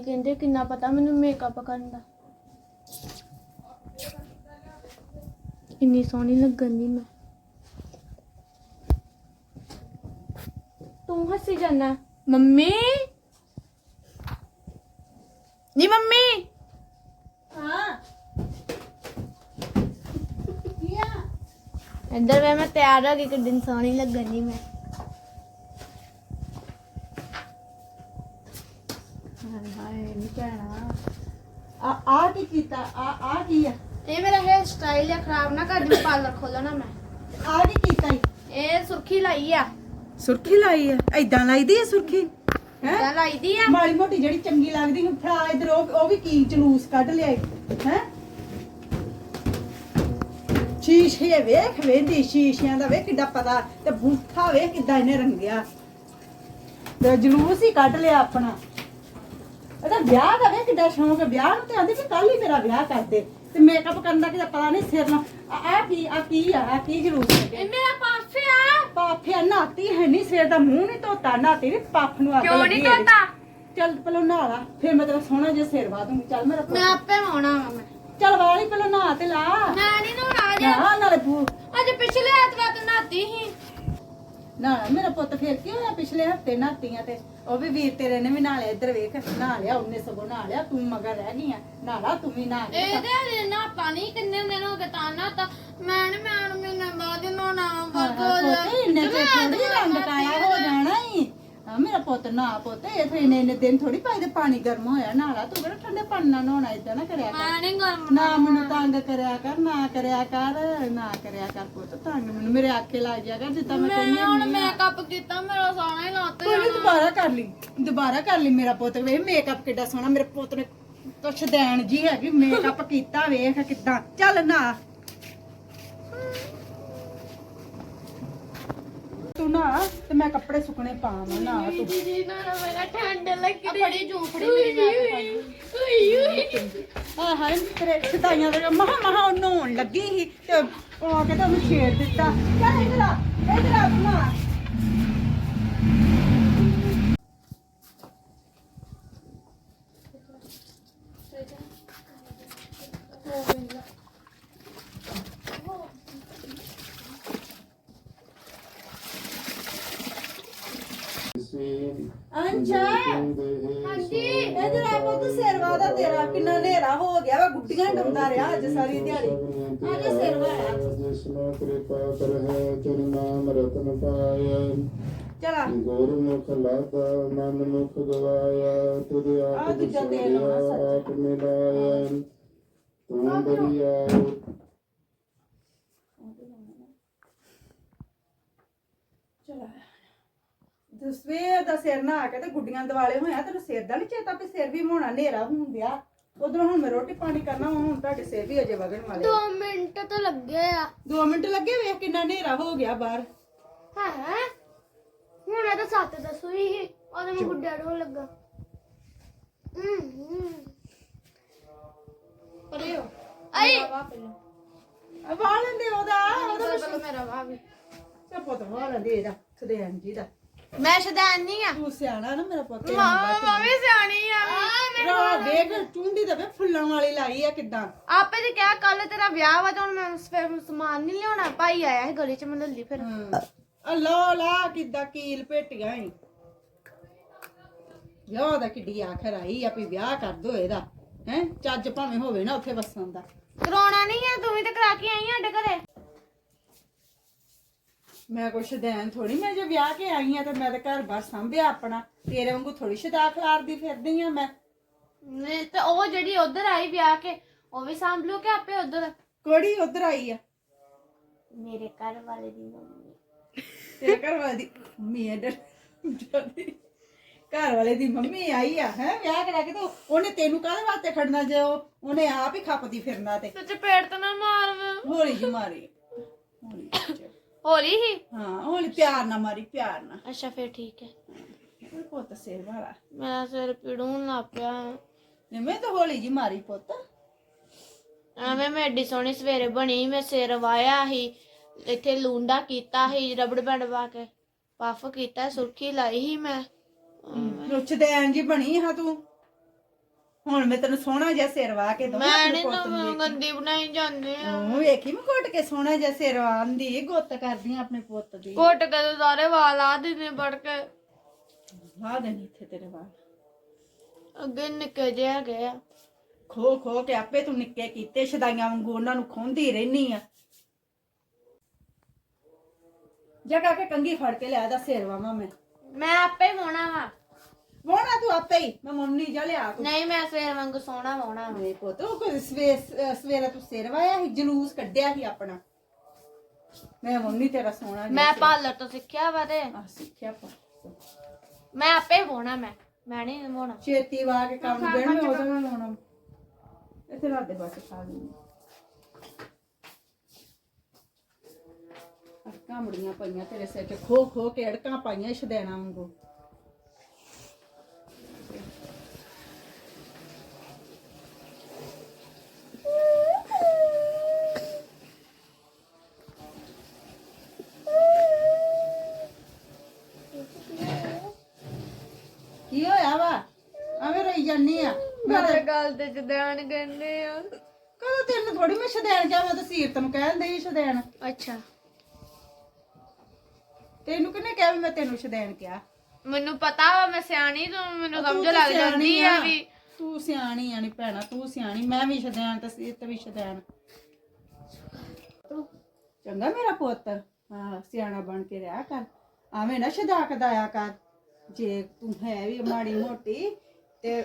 ਕਮਲੀ ਕਹਿੰਦੇ ਕਿੰਨਾ ਪਤਾ ਮੈਨੂੰ ਮੇਕਅਪ ਕਰਨ ਦਾ। ਇੰਨੀ ਸੋਹਣੀ ਲੱਗਣ ਦੀ ਮੈਂ। ਤੂੰ ਹੱਸੀ ਜਾਣਾ ਮੰਮੀ। ਨੀ ਮੰਮੀ। ਹਾਂ। ਕੀ ਇੱਧਰ ਵੇ ਮੈਂ ਤਿਆਰ ਹੋ ਗਈ ਕਿੰਨੀ ਸੋਹਣੀ ਲੱਗਣ ਦੀ ਮੈਂ ਹਾਏ ਹਾਏ ਨੀ ਭੈਣਾ ਆ ਆ ਕੀ ਕੀਤਾ ਆ ਆ ਕੀ ਆ ਇਹ ਸਟਾਈਲ ਹੈ ਖਰਾਬ ਨਾ ਕਰ ਦੇ ਪਾਰਲਰ ਖੋਲਣਾ ਮੈਂ। ਆ ਕੀ ਕੀਤਾ ਈ? ਇਹ ਸੁਰਖੀ ਲਾਈ ਆ। ਸੁਰਖੀ ਲਾਈ ਆ? ਐਦਾਂ ਲਾਈਦੀ ਆ ਸੁਰਖੀ? ਹੈ? ਤਾਂ ਲਾਈ ਦੀ ਆ। ਮਾੜੀ ਮੋਟੀ ਜਿਹੜੀ ਚੰਗੀ ਲੱਗਦੀ ਹੁਣ ਫੜਾ ਇਧਰ ਉਹ ਉਹ ਵੀ ਕੀ ਜਲੂਸ ਕੱਢ ਲਿਆ ਹੈ? ਸ਼ੀਸ਼ੇ ਵੇਖ ਵੇਂਦੀ ਸ਼ੀਸ਼ਿਆਂ ਦਾ ਵੇਖ ਕਿੱਡਾ ਪਤਾ ਤੇ ਬੂਠਾ ਵੇਖ ਕਿੱਦਾਂ ਇਹਨੇ ਰੰਗਿਆ। ਤੇ ਜਲੂਸ ਹੀ ਕੱਢ ਲਿਆ ਆਪਣਾ। ਇਹਦਾ ਵਿਆਹ ਦਾ ਵੇਖ ਕਿੱਡਾ ਸ਼ੌਂਕ ਹੈ ਵਿਆਹ ਨੂੰ ਤੇ ਆਂਦੇ ਕਿ ਕੱਲ ਹੀ ਮੇਰਾ ਵਿਆਹ ਕਰ ਦੇ। ਤੇ ਮੇਕਅਪ ਕਰਨ ਦਾ ਕਿਤੇ ਪਤਾ ਨਹੀਂ ਸਿਰ ਨਾਲ। ਆ ਆ ਕੀ ਆ ਕੀ ਆ ਆ ਕੀ ਜਲੂਸ ਕੱਢਿਆ ਇਹ ਮੇਰਾ ਪਾਸੇ ਆ। ਪਾਫਿਆ ਨਾਤੀ ਹੈ ਨਹੀਂ ਸਿਰ ਦਾ ਮੂੰਹ ਨਹੀਂ ਧੋਤਾ ਨਾਤੀ ਵੀ ਪੱਫ ਨੂੰ ਅੱਗ ਕਿਉਂ ਨਹੀਂ। ਧੋਤਾ? ਚੱਲ ਪਹਿਲਾਂ ਨਹਾ ਲਾ ਫਿਰ ਮੈਂ ਤੇਰਾ ਸੋਹਣਾ ਜਿਹਾ ਸਿਰ ਵਾ ਦੂੰਗੀ। ਚੱਲ ਮੇਰਾ ਮੈਂ ਪੁੱਤ ਆਪੇ ਆਉਣਾ ਵਾ ਮੈਂ। ਚੱਲ ਵਾਲੀ ਪਹਿਲਾਂ ਨਹਾ ਤੇ ਲਾ। ਮੈਂ ਨਹੀਂ ਨਹਾਉਣਾ ਅਜੇ। ਨਾ ਨਾਲੇ ਪੂ ਅੱਜ ਪਿਛਲੇ ਐਤਵਾਰ ਤੇ ਨਹਾਤੀ ਸੀ। ਨਾ ਮੇਰਾ ਪੁੱਤ ਫਿਰ ਕੀ ਹੋਇਆ? ਪਿਛਲੇ ਹਫ਼ਤੇ ਨਹਾਤੀਆਂ ਤੇ ਉਹ ਵੀ ਵੀਰ ਤੇਰੇ ਨੇ ਵੀ ਨਹਾ ਲਿਆ ਇੱਧਰ ਵੇਖ ਨਹਾ ਲਿਆ ਉਹਨੇ ਸਗੋਂ ਨਹਾ ਲਿਆ ਤੂੰ ਮਗਰ ਰਹਿ ਗਈ ਆ। ਨਹਾ ਲਾ ਤੂੰ ਵੀ ਲਿਆ ਇਹਦੇ ਹਜੇ ਨਾ ਪਾਣੀ ਕਿੰਨੇ ਦਿਨ ਹੋ ਗਏ ਤਾਂ ਨਾ ਤਾਂ ਮੈਂ ਮੈਂ ਹੁਣ ਮਹੀਨੇ ਬਾਅਦ ਬਸ ਹੋ ਪੁੱਤ ਇੰਨੇ ਚਿਰ ਥੋੜੀ ਰੰਗ ਕਾਇਆ ਹੋ ਜਾਣਾ ਈ। ਮੇਰਾ ਪੁੱਤ ਨਾ ਪੁੱਤ ਇਹ ਫਿਰ ਇੰਨੇ ਇੰਨੇ ਦਿਨ ਥੋੜੀ ਪਾਈ ਦੇ ਪਾਣੀ ਗਰਮ ਹੋਇਆ ਨਾਲਾ ਤੂੰ ਕਿਹੜਾ ਠੰਡੇ ਪਾਣੀ ਨਾਲ ਨਹਾਉਣਾ ਇਦਾਂ ਨਾ ਕਰਿਆ ਕਰ। ਮੈਂ ਨਹੀਂ ਗਰਮ ਨਾ ਮੈਨੂੰ ਤੰਗ ਕਰਿਆ ਕਰ ਨਾ ਕਰਿਆ ਕਰ ਨਾ ਕਰਿਆ ਕਰ ਪੁੱਤ ਤੰਗ ਮੈਨੂੰ ਮੇਰੇ ਆਖੇ ਲੱਗ ਜਾ ਕਰ ਜਿੱਦਾਂ ਮੈਂ ਕਹਿੰਦੀ ਮੈਂ ਹੁਣ ਮੇਕਅਪ ਕੀਤਾ ਮੇਰਾ ਸੋਹਣਾ ਹੀ ਲੱਤ ਕੋਈ ਨੀ, ਦੁਬਾਰਾ ਕਰ ਲਈ ਦੁਬਾਰਾ ਕਰ ਲਈ ਮੇਰਾ ਪੁੱਤ ਵੇਖ ਮੇਕਅਪ ਕਿੱਡਾ ਸੋਹਣਾ ਮੇਰੇ ਪੁੱਤ ਨੇ ਕੁਛ ਦੇਣ ਜੀ ਹੈਗੀ ਮੇਕਅਪ ਕੀਤਾ ਵੇਖ ਕਿੱਦਾਂ ਚੱਲ ਨਾ। ਤੂੰ ਨਾ ਤੇ ਮੈਂ ਕੱਪੜੇ ਸੁੱਕਣੇ ਪਾਵਾਂ ਨਾ ਤੂੰ। ਜੀ ਨਾ ਮੇਰਾ ਠੰਡ ਲੱਗੀ ਬੜੀ ਝੂਪੜੀ ਮੇਰੀ ਮੈਂ ਉਈ ਉਈ ਆ ਹਾਏ ਤੇਰੇ ਸਦਾਈਆਂ ਦੇ ਮਹਾ ਮਹਾ ਉਹ ਨਹਾਉਣ ਲੱਗੀ ਸੀ ਤੇ ਉਹ ਆ ਕੇ ਤਾਂ ਉਹਨੂੰ ਛੇੜ ਦਿੱਤਾ। ਚੱਲ ਇੱਧਰ ਆ ਇੱਧਰ ਆ ਤੂੰ ਨਾ ਅੰਸ਼ਾ ਹਾਂਜੀ ਇਧਰ ਆ ਪੁੱਤ ਸਿਰਵਾ ਦਾ ਤੇਰਾ ਕਿੰਨਾ ਹਨੇਰਾ ਹੋ ਗਿਆ ਵਾ ਗੁੱਡੀਆਂ ਡੰਦਾ ਰਿਹਾ ਅੱਜ ਸਾਰੀ ਦਿਹਾੜੀ ਆ ਜਾ ਸਿਰਵਾ ਆ ਜਿਸਮਾ ਕਿਰਪਾ ਕਰ ਹੈ ਤੇਰੇ ਨਾਮ ਰਤਨ ਪਾਇਆ ਚਲਾ ਗੁਰਮੁਖ ਲਾਦਾ ਮਨ ਮੁਖ ਗਵਾਇਆ ਤੁਧ ਆਹ ਆਪ ਦੂਜਾ ਤੇਲ ਲਾਉਣਾ ਸੱਚ। ਆਪ ਮਿਲਾਇਆ ਤੂੰ ਦਰਿਆ ਚਲਾ। ਤੇ ਸਵੇਰ ਦਾ ਸਿਰ ਨਾ ਆ ਕੇ ਤੇ ਗੁੱਡੀਆਂ ਦਿਵਾਲੇ ਹੋਇਆ ਤੈਨੂੰ ਸਿਰ ਦਾ ਨਹੀਂ ਚੇਤਾ ਵੀ ਸਿਰ ਵੀ ਮੋਣਾ ਹਨੇਰਾ ਹੋਣ ਦਿਆ ਉਧਰੋਂ ਹੁਣ ਮੈਂ ਰੋਟੀ ਪਾਣੀ ਕਰਨਾ ਹੁਣ ਤੁਹਾਡੇ ਸਿਰ ਵੀ ਅਜੇ ਵਗਣ ਵਾਲੇ 2 ਮਿੰਟ ਤਾਂ ਲੱਗੇ ਆ। 2 ਮਿੰਟ ਲੱਗੇ ਵੇਖ ਕਿੰਨਾ ਹਨੇਰਾ ਹੋ ਗਿਆ ਬਾਹਰ। ਹੈ। ਹੁਣ ਇਹ ਤਾਂ ਸੱਤ ਦਸੂਈ ਸੀ ਉਹਦੇ ਮੈਂ ਗੁੱਡਾ ਰੋ ਲੱਗਾ। ਹੂੰ ਪਰੇ ਹੋ। ਆਈ ਵਾਹ ਲੈਂਦੇ ਉਹਦਾ ਉਹਦਾ ਪਹਿਲਾਂ ਮੇਰਾ ਵਾ ਵੀ। ਤੇ ਪੁੱਤ ਵਾਹ ਲੈਂਦੇ ਇਹਦਾ ਸਦੈਨ ਜੀ ਦਾ। ਮੈਂ ਸ਼ਦਾਨ ਨਹੀਂ ਆ। ਤੂੰ ਸਿਆਣਾ ਨਾ ਮੇਰਾ ਪੁੱਤ ਮਾਂ ਵੀ ਸਿਆਣੀ ਆ। ਰਾ ਵੇਖ ਚੁੰਡੀ ਦਾ ਵੇ ਫੁੱਲਾਂ ਵਾਲੀ ਲਾਈ ਆ ਕਿਦਾਂ। ਆਪੇ ਤੇ ਕਿਹਾ ਕੱਲ ਤੇਰਾ ਵਿਆਹ ਵਾ ਤਾਂ ਹੁਣ ਮੈਂ ਸਮਾਨ ਨਹੀਂ ਲਿਆਉਣਾ। ਭਾਈ ਆਇਆ ਸੀ ਗਲੀ ਚ ਮੈਂ ਲੱਲੀ ਫਿਰ। ਆ ਲਾ ਕਿਦਾਂ ਕੀਲ ਭੇਟੀਆਂ ਈ। ਵਿਆਹ ਦਾ ਕਿੱਡੀ ਆਖਰ ਆਈ ਆ ਵੀ ਵਿਆਹ ਕਰ ਦੋ ਇਹਦਾ ਹੈ? ਚੱਜ ਭਾਵੇਂ ਹੋਵੇ ਨਾ ਉੱਥੇ ਵਸਣ ਦਾ। ਕਰਾਉਣਾ ਨਹੀਂ ਆ ਤੂੰ ਵੀ ਤਾਂ ਕਰਾ ਕੇ ਆਈ ਆ ਸਾਡੇ ਘਰੇ। ਮੈਂ ਕੁਛ ਦੇਣ ਥੋੜੀ ਮੈਂ ਜੇ ਵਿਆਹ ਕੇ ਆਈ ਆ ਤੇ ਮੈਂ ਤੇ ਘਰ ਬਾਰ ਸੰਭਿਆ ਆਪਣਾ। ਤੇਰੇ ਵਾਂਗੂ ਥੋੜੀ ਸ਼ਦਾ ਖਲਾਰਦੀ ਫਿਰਦੀ ਆ ਮੈਂ। ਨਹੀਂ ਤੇ ਉਹ ਜਿਹੜੀ ਉਧਰ ਆਈ ਵਿਆਹ ਕੇ ਉਹ ਵੀ ਸਾਂਭ ਲੂ ਕਿ ਆਪੇ ਉਧਰ? ਕੋੜੀ ਉਧਰ ਆਈ ਆ? ਮੇਰੇ ਘਰ ਵਾਲੇ ਦੀ ਮੰਮੀ। ਤੇਰੇ ਘਰ ਵਾਲੇ ਦੀ ਮੰਮੀ ਐਡਰ ਘਰ ਵਾਲੇ ਦੀ ਮੰਮੀ ਆਈ ਆ ਹੈ ਵਿਆਹ ਕਰਾ ਕੇ ਤੇ ਉਹਨੇ ਤੈਨੂੰ ਕਾਹਦੇ ਵਾਸਤੇ ਖੜਨਾ ਜੇ ਉਹ? ਉਹਨੇ ਆਪ ਹੀ ਖੱਪਦੀ ਫਿਰਨਾ ਤੇ। ਤੇ ਚਪੇੜ ਤਾਂ ਨਾ ਮਾਰ। ਹੌਲੀ ਜਿਹੀ ਮਾਰੀ। ਹੌਲੀ ਹੀ? ਹਾਂ ਹੌਲੀ ਪਿਆਰ ਨਾਲ ਮਾਰੀ ਪਿਆਰ ਨਾਲ। ਅੱਛਾ ਫਿਰ ਠੀਕ ਹੈ ਉਹ ਪੁੱਤ ਸਿਰ ਵਾਲਾ। ਮੇਰਾ ਸਿਰ ਪੀੜੂਣ ਲੱਗ ਪਿਆ। ਨਿੰਮੇ ਤਾਂ ਹੌਲੀ ਜਿਹੀ ਮਾਰੀ ਪੁੱਤ। ਐਵੇਂ ਮੈਂ ਏਡੀ ਸੋਹਣੀ ਸਵੇਰੇ ਬਣੀ ਮੈਂ ਸਿਰ ਵਾਇਆ ਸੀ ਇੱਥੇ ਲੂੰਡਾ ਕੀਤਾ ਸੀ ਰਬੜ ਬੈਂਡ ਪਾ ਕੇ ਪਫ ਕੀਤਾ ਸੁਰਖੀ ਲਾਈ ਸੀ ਮੈਂ। ਰੁੱਛ ਦੇਣ ਜੀ ਬਣੀ ਹਾਂ ਤੂੰ? ਹੁਣ ਮੈਂ ਤੈਨੂੰ ਸੋਹਣਾ ਜਿਹਾ ਸਿਰ ਵਾ ਕੇ ਦਵਾਂ ਮੈਂ ਨੂੰ ਤਾਂ ਗੰਦੀ ਬਣਾਈ ਜਾਂਦੇ ਆ। ਉਹ ਵੇਖੀ ਮੈਂ ਘੁੱਟ ਕੇ ਸੋਹਣਾ ਜਿਹਾ ਸਿਰ ਵਾਂਦੀ ਗੁੱਤ ਕਰਦੀ ਆਂ ਆਪਣੇ ਪੁੱਤ ਦੀ। ਘੁੱਟ ਕੇ ਤੇ ਸਾਰੇ ਵਾਲ ਆ ਦਿਨੇ ਵੜ ਕੇ। ਲਾ ਦੇਣੀ ਇੱਥੇ ਤੇਰੇ ਵਾਲ ਅੱਗੇ ਨਿੱਕੇ ਜਿਹੇ ਹੈਗੇ ਆ। ਖੋ ਖੋ ਕੇ ਆਪੇ ਤੂੰ ਨਿੱਕੇ ਕੀਤੇ ਸ਼ਦਾਈਆਂ ਵਾਂਗੂ ਉਹਨਾਂ ਨੂੰ ਖੋਂਦੀ ਰਹਿਨੀ ਆ। ਜਗਾ ਕੇ ਕੰਗੀ ਫੜ ਕੇ ਲਿਆ ਦਾ ਸਿਰ ਵਾਵਾਂ ਮੈਂ ਮੈਂ ਆਪੇ ਹੋਣਾ ਵਾ। ਵੋਣਾ ਤੂੰ ਆਪੇ ਹੀ। ਮੈਂ ਮੁੰਨੀ ਜਾ ਲਿਆ ਤੂੰ। ਨਹੀਂ ਮੈਂ ਸਵੇਰ ਵਾਂਗੂ ਸੋਹਣਾ ਹੋਣਾ ਵਾ। ਮੇਰੇ ਪੁੱਤ ਉਹ ਕੋਈ ਸਵੇਰ ਸਵੇਰੇ ਤੂੰ ਸਿਰ ਵਾਇਆ ਸੀ ਜਲੂਸ ਕੱਢਿਆ ਸੀ ਆਪਣਾ। ਮੈਂ ਮੁੰਨੀ ਤੇਰਾ ਸੋਹਣਾ ਜਿਹਾ ਮੈਂ ਪਾਰਲਰ ਤੋਂ ਸਿੱਖਿਆ ਵਾ ਤੇ। ਆ ਸਿੱਖਿਆ ਪਾ ਮੈਂ ਆਪੇ ਹੋਣਾ ਮੈਂ। ਮੈਂ ਨਹੀਂ ਹੋਣਾ ਛੇਤੀ ਵਾ ਕੇ ਕੰਮ ਦੇਣ ਮੈਂ ਲਾਉਣਾ ਇੱਥੇ ਰਾਤ ਦੇ ਬਾਅਦ ਖਾ ਲਈ। ਅੜਕਾਂ ਮੁੜੀਆਂ ਪਈਆਂ ਤੇਰੇ ਸਿਰ ਤੇ ਖੋ ਖੋ ਕੇ ਅੜਕਾਂ ਪਾਈਆਂ ਛਦੈਣਾ ਵਾਂਗੂ। ਕੀ ਹੋਇਆ ਵਾ? ਐਵੇਂ ਰੋਈ ਜਾਨੀ ਆ? ਮੈਂ ਤਾਂ ਗੱਲ ਤੇ ਜਦਾਨ ਕਹਿੰਦੇ ਆ। ਕਦੋਂ ਤੈਨੂੰ ਥੋੜੀ ਮੈਂ ਛਦੈਣ ਕਿਹਾ ਮੈਂ ਤਾਂ ਸੀਰਤ ਨੂੰ ਕਹਿਣ ਡਈ ਛਦੈਣ ਅੱਛਾ। ਕਿਹਾ ਵੀ ਮੈਂ ਤੈਨੂੰ ਛਦੈਣ ਕਿਹਾ। ਮੈਨੂੰ ਪਤਾ ਵਾ ਮੈਂ ਸਿਆਣੀ ਤੂੰ ਮੈਨੂੰ ਸਮਝ ਤਾਂ ਲੱਗ ਸਿਆਣੀ ਜਾਂਦੀ ਆ। ਵੀ। ਤੂੰ ਸਿਆਣੀ ਆ ਨੀ ਭੈਣਾ ਤੂੰ ਸਿਆਣੀ ਮੈਂ ਵੀ ਛਦੈਣ ਤੇ ਸੀਰਤ ਵੀ ਛਦੈਣ ਚੰਗਾ ਮੇਰਾ ਪੁੱਤ ਹਾਂ ਸਿਆਣਾ ਬਣ ਕੇ ਰਿਹਾ ਕਰ। ਐਵੇਂ ਨਾ ਛਦਾਕ ਦਾਇਆ ਕਰ। ਜੇ ਤੂੰ ਹੈ ਵੀ ਮਾੜੀ ਮੋਟੀ ਤੇ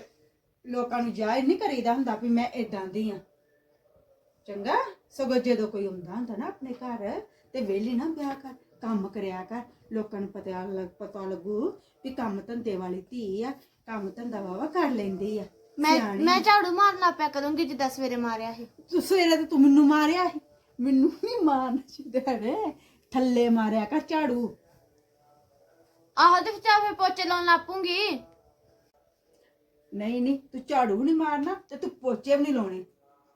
ਲੋਕਾਂ ਨੂੰ ਜਾਇਜ਼ ਨਹੀਂ ਕਰੀਦਾ ਹੁੰਦਾ ਵੀ ਮੈਂ ਇਦਾਂ ਦੀ ਆ। ਚੰਗਾ ਸਗੋਂ ਜਦੋਂ ਕੋਈ ਹੁੰਦਾ ਹੁੰਦਾ ਨਾ ਆਪਣੇ ਘਰ ਤੇ ਵਿਹਲੀ ਨਾ ਵਿਆਹ ਕਰ ਕੰਮ ਕਰਿਆ ਕਰ ਲੋਕਾਂ ਨੂੰ ਪਤਾ ਲੱਗ ਪਤਾ ਲੱਗੂ ਵੀ ਕੰਮ ਧੰਦੇ ਵਾਲੀ ਧੀ ਆ ਕੰਮ ਧੰਦਾ ਵਾਵਾ ਕਰ ਲੈਂਦੀ ਆ। ਮੈਂ ਸਿਆਣੀ ਮੈਂ ਝਾੜੂ ਮਾਰਨਾ ਪਿਆ ਕਰੂੰਗੀ ਜਿੱਦਾਂ ਸਵੇਰੇ ਮਾਰਿਆ ਸੀ। ਤੂੰ ਸਵੇਰੇ ਤੇ ਤੂੰ ਮੈਨੂੰ ਮਾਰਿਆ ਸੀ। ਮੈਨੂੰ ਨਹੀਂ ਮਾਰਨਾ ਚਾਹੀਦਾ ਰੇ ਥੱਲੇ ਮਾਰਿਆ ਕਰ ਝਾੜੂ। ਆਹੋ ਤੇ ਫਿਰ ਫਿਰ ਪੋਚੇ ਲਾਉਣ ਲੱਪੂੰਗੀ। ਨਹੀਂ ਨਹੀਂ ਤੂੰ ਝਾੜੂ ਨਹੀਂ ਮਾਰਨਾ ਤੇ ਤੂੰ ਪੋਚੇ ਵੀ ਨਹੀਂ ਲਾਉਣੇ।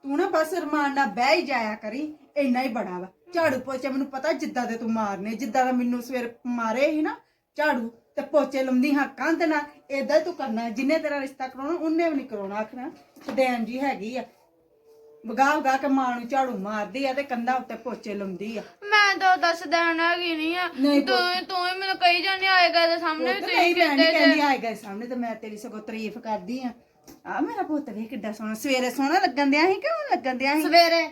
ਤੂੰ ਨਾ ਬਸ ਰਮਾਨ ਨਾਲ ਬਹਿ ਹੀ ਜਾਇਆ ਕਰੀ ਇੰਨਾ ਹੀ ਬੜਾ ਵਾ। ਝਾੜੂ ਪੋਚੇ ਮੈਨੂੰ ਪਤਾ ਜਿੱਦਾਂ ਦੇ ਤੂੰ ਮਾਰਨੇ ਜਿੱਦਾਂ ਦਾ ਮੈਨੂੰ ਸਵੇਰ ਮਾਰੇ ਸੀ ਨਾ ਝਾੜੂ ਤੇ ਪੋਚੇ ਲੰਦੀ ਹੱਕਾਂ ਤੇ ਨਾ ਹੀ ਤੂੰ ਕਰਨਾ ਜਿੰਨੇ ਤੇਰਾ ਰਿਸ਼ਤਾ ਕਰਾਉਣਾ ਉਹਨੇ ਵੀ ਨਹੀਂ ਕਰਾਉਣਾ ਆਖਣਾ ਸਦੈਨ ਜੀ ਹੈਗੀ ਆ। ਵਗਾ ਵਗਾ ਕੇ ਮਾਂ ਨੂੰ ਝਾੜੂ ਮਾਰਦੀ ਆ ਤੇ ਕੰਧਾਂ ਉੱਤੇ ਪੋਚੇ ਲਾਉਂਦੀ ਆ। ਮੈਂ ਤਾਂ ਦੱਸ ਦੇਣਾ ਕਿ ਨਹੀਂ ਆ। ਨਹੀਂ ਤੂੰ ਤੂੰ ਹੀ ਮੈਨੂੰ ਕਹੀ ਜਾਂਦੀ ਆਏਗਾ ਤੇ ਸਾਹਮਣੇ ਵੀ ਮੈਂ ਨਹੀਂ ਕਹਿੰਦੇ ਕਹਿੰਦੀ ਆਏ ਗਏ ਸਾਹਮਣੇ ਤੇ ਮੈਂ ਤੇਰੀ ਸਗੋਂ ਤਾਰੀਫ ਕਰਦੀ ਆ। ਆ ਮੇਰਾ ਪੁੱਤ ਵੇਖ ਕਿੱਡਾ ਸੋਹਣਾ ਸਵੇਰੇ ਸੋਹਣਾ ਲੱਗਣ ਦਿਆ ਸੀ ਕਿ ਹੁਣ ਲੱਗਣ ਦਿਆ ਸੀ? ਸਵੇਰੇ।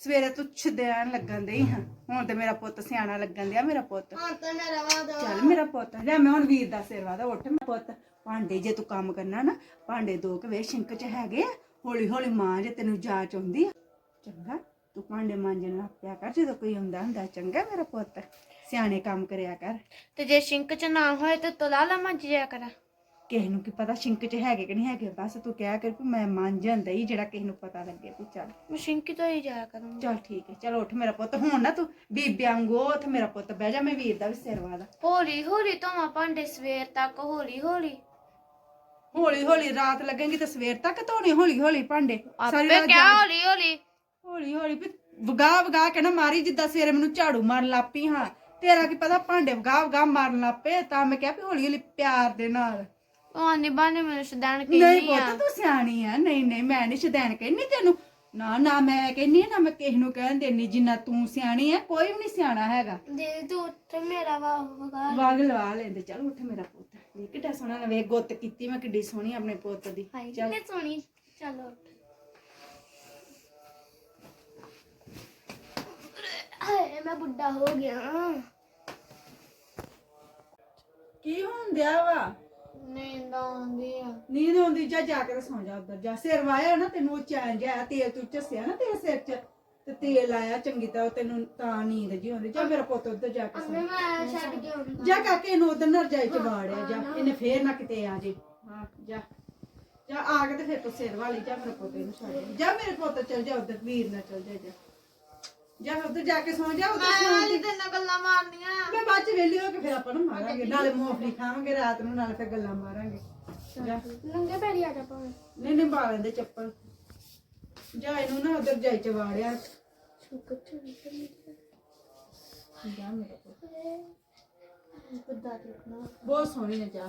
ਸਵੇਰੇ ਤੂੰ ਛਦਿਆਣ ਲੱਗਣ ਡਈ ਹਾਂ। ਹੁਣ ਤੇ ਮੇਰਾ ਪੁੱਤ ਸਿਆਣਾ ਲੱਗਣ ਦਿਆ ਮੇਰਾ ਪੁੱਤ। ਹਾਂ ਤਾਂ ਮੇਰਾ ਵਾਦਾ ਚੱਲ ਮੇਰਾ ਪੁੱਤ ਜਾ ਮੈਂ ਹੁਣ ਵੀਰ ਦਾ ਸਿਰ ਵਾਦਾ ਉੱਠ ਮੇਰਾ ਪੁੱਤ। ਭਾਂਡੇ ਜੇ ਤੂੰ ਕੰਮ ਕਰਨਾ ਨਾ ਭਾਂਡੇ ਦੋ ਕੁ ਵੇ ਸ਼ਿੰਕ ਚ ਹੈਗੇ ਆ ਹੌਲੀ ਹੌਲੀ ਮਾਂ ਜੇ ਤੈਨੂੰ ਜਾਚ ਆਉਂਦੀ ਆ। ਚੰਗਾ ਤੂੰ ਭਾਂਡੇ ਮਾਂਜਣ ਲੱਗ ਪਿਆ ਕਰ ਜਦੋਂ ਕੋਈ ਹੁੰਦਾ ਹੁੰਦਾ ਚੰਗਾ ਮੇਰਾ ਪੁੱਤ। ਸਿਆਣੇ ਕੰਮ ਕਰਿਆ ਕਰ। ਤੇ ਜੇ ਸ਼ਿੰਕ ਚ ਨਾ ਹੋਏ ਤੇ ਤੋਲਾ ਲਾ ਮੰਜ ਜਿਆ ਕਰ। ਕਿਸੇ ਨੂੰ ਕੀ ਪਤਾ ਸ਼ਿੰਕ ਚ ਹੈਗੇ ਕਿ ਨਹੀਂ ਹੈਗੇ ਬਸ ਤੂੰ ਕਹਿ ਕਰ ਵੀ ਮੈਂ ਮਾਂਜਣ ਦਈ ਜਿਹੜਾ ਕਿਸੇ ਨੂੰ ਪਤਾ ਲੱਗੇ ਤੂੰ ਚੱਲ। ਮੈਂ ਸ਼ਿੰਕੀ ਤੋਂ ਹੀ ਜਾਇਆ ਕਰੂੰਗੀ। ਚੱਲ ਠੀਕ ਹੈ ਚਲ ਉੱਠ ਮੇਰਾ ਪੁੱਤ ਹੁਣ ਨਾ ਤੂੰ ਬੀਬਿਆਂ ਵਾਂਗੂ ਉੱਠ ਮੇਰਾ ਪੁੱਤ ਬਹਿ ਜਾ ਮੈਂ ਵੀਰ ਦਾ ਵੀ ਸਿਰ ਵਾਦਾ ਹੌਲੀ ਹੌਲੀ ਧੋਵਾਂ ਭਾਂਡੇ ਸਵੇਰ ਤੱਕ ਹੌਲੀ ਹੌਲੀ ਹੌਲੀ ਹੌਲੀ ਰਾਤ ਲੱਗੇਗੀ ਤੇ ਸਵੇਰ ਤੱਕ ਧੋਣੇ ਹੌਲੀ ਹੌਲੀ ਭਾਂਡੇ ਸਾਰੀ ਆਪੇ ਰਾਤ ਕਿਆ ਜਾਗ- ਹੌਲੀ ਹੌਲੀ ਹੌਲੀ ਹੌਲੀ ਵੀ ਵਗਾ ਵਗਾ ਕੇ ਨਾ ਮਾਰੀ ਜਿੱਦਾਂ ਸਵੇਰੇ ਮੈਨੂੰ ਝਾੜੂ ਮਾਰਨ ਲੱਪੀ ਹਾਂ। ਤੇਰਾ ਕੀ ਪਤਾ ਭਾਂਡੇ ਵਗਾ ਵਗਾ ਮਾਰਨ ਲੱਪੇ ਤਾਂ ਮੈਂ ਕਿਹਾ ਵੀ ਹੌਲੀ ਹੌਲੀ ਪਿਆਰ ਦੇ ਨਾਲ। ਉਹ ਆਨੀ ਬਾਨੇ ਮੈਨੂੰ ਸ਼ਦਾਨ ਨਹੀਂ ਕਹਿੰਦੀ ਆ। ਪੁੱਤ ਤੂੰ ਸਿਆਣੀ ਆ। ਨਹੀਂ ਨਹੀਂ ਮੈਂ ਨਹੀਂ ਸ਼ਦੈਨ ਕਹਿੰਨੀ ਤੈਨੂੰ। ਨਾ ਨਾ ਮੈਂ ਕਹਿੰਨੀ ਆ, ਨਾ ਮੈਂ ਕਿਸੇ ਨੂੰ ਕਹਿਣ ਦੇਣੀ ਜਿੰਨਾ ਤੂੰ ਸਿਆਣੀ ਆ ਕੋਈ ਵੀ ਨਹੀਂ ਸਿਆਣਾ ਹੈਗਾ। ਦੇ ਤੂੰ ਤੇ ਮੇਰਾ ਵਾ ਵਗਾ ਵਾਗ ਲਵਾ ਲੈਂਦੇ ਚੱਲ ਉੱਠ ਮੇਰਾ ਪੁੱਤ। ਵੇਖ ਕਿੱਡਾ ਸੋਹਣਾ ਨਵੇਂ ਗੁੱਤ ਕੀਤੀ ਮੈਂ ਕਿੱਡੀ ਸੋਹਣੀ ਆਪਣੇ ਪੁੱਤ ਦੀ। ਹਾਈ ਚੱਲ। ਕਿੰਨੇ ਸੋਹਣੀ। ਚਲੋ ਹਾਏ ਮੈਂ ਬੁੱਢਾ ਹੋ ਗਿਆ। ਕੀ ਹੁੰਦਿਆ ਵਾ? ਨੀਂਦ ਆਉਂਦੀ ਆ। ਨੀਂਦ ਆਉਂਦੀ ਜਾ ਜਾ ਕੇ ਸੌਂ ਜਾ ਉੱਧਰ। ਜਾ ਸਿਰ ਵਾਇਆ ਨਾ ਤੈਨੂੰ ਉਹ ਚੈਨ ਤੇਲ ਤੂੰ ਝੱਸਿਆ ਨਾ ਤੇਰੇ ਸਿਰ 'ਚ ਤੇ ਤੇਲ ਆਇਆ ਚੰਗੀ ਤਰ੍ਹਾਂ ਤੈਨੂੰ ਤਾਂ ਨੀਂਦ ਜੀ ਆਉਂਦੀ। ਜਾ ਮੇਰਾ ਪੁੱਤ ਉੱਧਰ ਜਾ ਕੇ ਸੌਂ। ਮੈਂ ਛੱਡ ਕੇ ਆਉਂਦਾ। ਜਾ ਕਾਕੇ ਇਹਨੂੰ ਉਧਰ ਨਾ ਰਜਾਈ ਚ ਵਾੜਿਆ ਜਾ। ਇਹਨੇ ਫੇਰ ਨਾ ਕਿਤੇ ਆ ਜੇ। ਹਾਂ ਜਾ। ਜਾ ਆ ਕੇ ਤੇ ਫਿਰ ਤੂੰ ਸਿਰ ਵਾਲੀ ਜਾ ਮੇਰੇ ਪੁੱਤ ਨੂੰ ਛੱਡ। ਜਾ ਮੇਰੇ ਪੁੱਤ ਚਲ ਜਾ ਉਧਰ ਵੀਰ ਨਾਲ ਚਲ ਜਾ ਜਾ। ਜਾ ਉਧਰ ਜਾ ਕੇ ਸੌਂ ਜਾ ਉਧਰ ਸੌਂ ਤੇ ਨਾ ਗੱਲਾਂ ਮਾਰਨੀਆਂ। ਮੈਂ ਬਾਅਦ ਚ ਵੇਲੀ ਹੋ ਕੇ ਫਿਰ ਆਪਾਂ ਨੂੰ ਮਾਰਾਂਗੇ ਨਾਲੇ ਮੂੰਗਫਲੀ ਖਾਵਾਂਗੇ ਰਾਤ ਨੂੰ ਨਾਲੇ ਫਿਰ ਗੱਲਾਂ ਮਾਰਾਂਗੇ। ਜਾ। ਨੰਗੇ ਪੈਰੀ ਆ ਜਾ ਪਾਵੇਂ ਨਹੀਂ ਨਹੀਂ ਪਾ ਲੈਂਦੇ ਚੱਪਲ। ਜਾ ਇਹਨੂੰ ਨਾ ਉਧਰ ਜਾਈ ਚ ਵਾੜਿਆ। ਜਾ। ਮੇਰੇ ਪੁੱਤ ਬੁੱਢਾ ਦੇਖਣਾ ਬਹੁਤ ਸੋਹਣੀ ਹੈ ਜਾ।